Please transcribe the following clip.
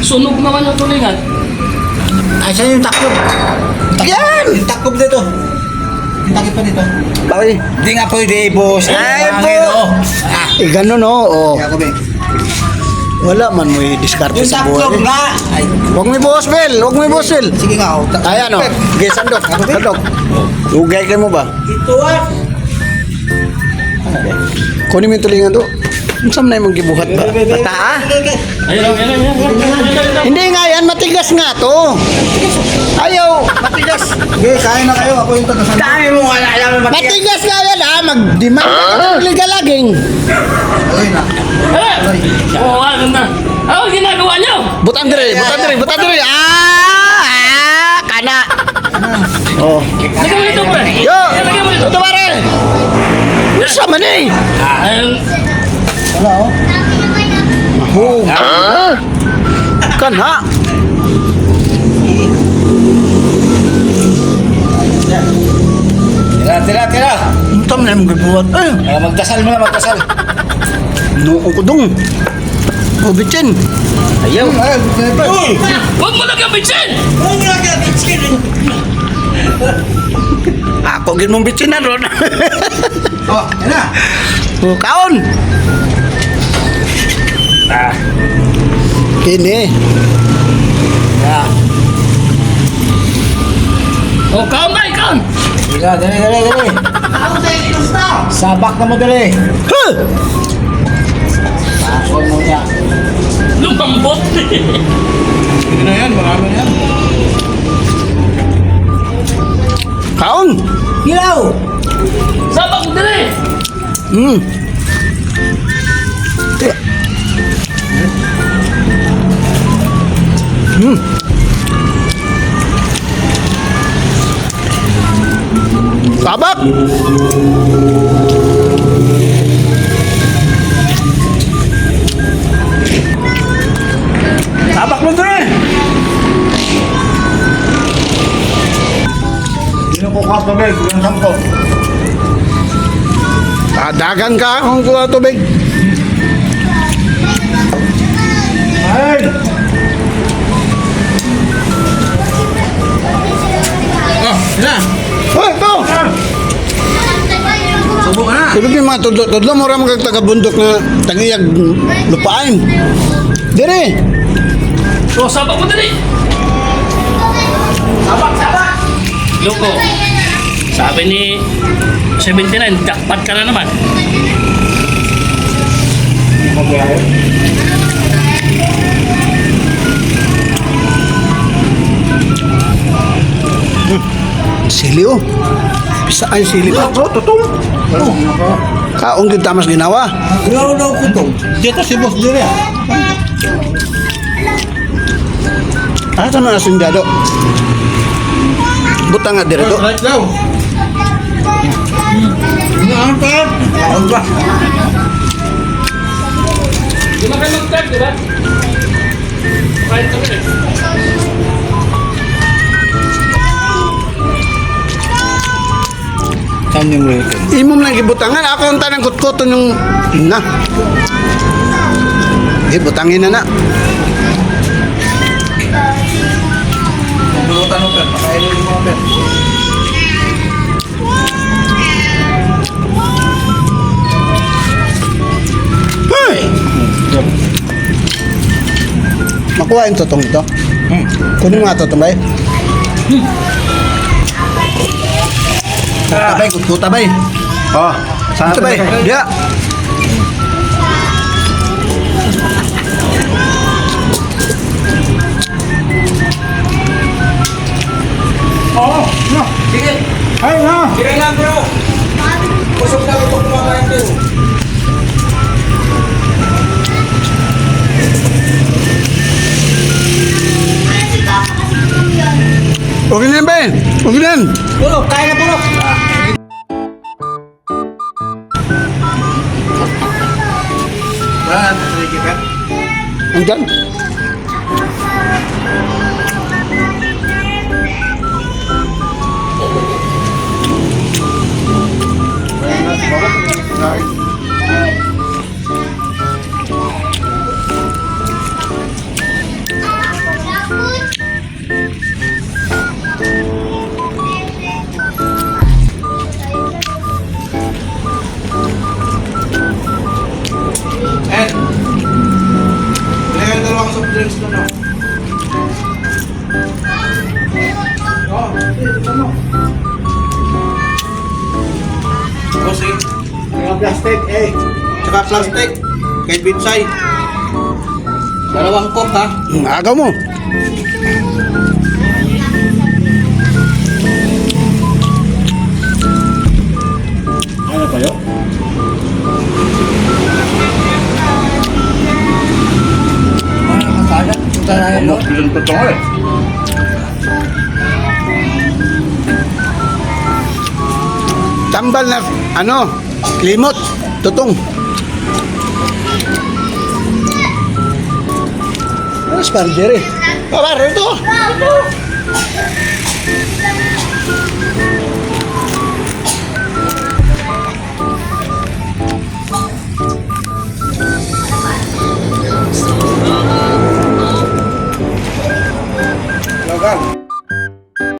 Sunog naman yung tulingan. Ay, saan yung taklob? Yan! Yung taklob dito. Yung takip pa dito. Bakit? Hindi nga pwede, boss. Ay, hangin, oh. Ah, Eh, ganun oh. oh. kaya ko, be. Wala man mo i-discard Yung sa taklob buhay. nga. Ay, Huwag mo i-boss, Bel. Huwag mo i-boss, Bel. sige nga, oh. Ayan o. Sige, sandok. Sandok. Ugay ka mo ba? Ito ah. Kunin mo yung tulingan to. Sam na yung gibuhat ba? Bata ah. Hindi nga yan, matigas nga to. Ayaw, matigas. Okay, kaya na kayo. Ako yung tagasan. Dami mo nga alam mo Matigas nga yan ah. Mag-demand ka ng ligalaging. Ayun na. Oo, nga, ganda. Ano ginagawa niyo? Butan dire, butan dire, butan dire. Ah! ah kana. Oh. Lagyan mo ito, pre. Yo! Ito. Pare! Usa man eh! Wala, oh. Oh. Kana. Tira, tira, tira. Ang tam na yung gibuhat. Ay, Ah, magdasal mo na, magdasal. nuko ko dong. Oh, bitsin. Ayaw. Ay, Uy! Huwag mo lagyan bitsin! Huwag na ka, bitchin. Ako gin mong bitsin na ron. Oh, yan na. oh, kaon. Ah. Kini. Yeah. O, kaon ba, ikaon? Tira, dali, dali, dali. Sabak na mo dali. Huh! Pasok mo niya. Lumambot. Hindi na yan, marami na yan. Kaon. Hilaw! Sabak mo dire. Hmm. Hmm. Sabak. Sabak mo dali! Sino ko ka pabay? Kulang sampo. Tadagan ka kung kuha tubig. Ay! Oh, na! Hoy, na! Mga tudlo-tudlo mo rin mga taga-bundok na lupain. Dire. O, sabak mo dire. Sabak, sabak! Loko. Sabi ni 79, jackpot ka na naman. Sili oh. Bisa ay sili pa. Oh, tutong! Kaong kita mas ginawa. Graw daw ko to. Dito si boss dire ah. Asa na asunjado? Butang nga dire to. Right daw. Inaangkat! Huwag ba? Di ba kayo mag-start, di ba? Kain kami eh. Saan yung welcome? Imom lang gibutangan ako ang tanang kutkuton yung na. Gibutangin na na. Bulutan mo, Per. Pakainin mo, Per. Hey! Makuha yung totong ito. Hmm. Kunin mo nga totong bay. Kutabay, kutabay. Oh, saan bay? Dia. Oo, no. Sige. Ay, na. Sige lang, bro. Busog na ito kumakain din. Okay na yan, bay. Okay na yan. Pulok, kaya na pulok. Andyan. drinks mo. Bossing. Mga plastic, eh. Tsaka plastic. Kahit bitsay. Dalawang coke, ha? Agaw mo. Ano kayo? Ano masaya? Punta na yun, no? Bilang totoo eh. Tambal na, ano, limot, tutong. Ano, Sparger eh. Oh, pare, ito.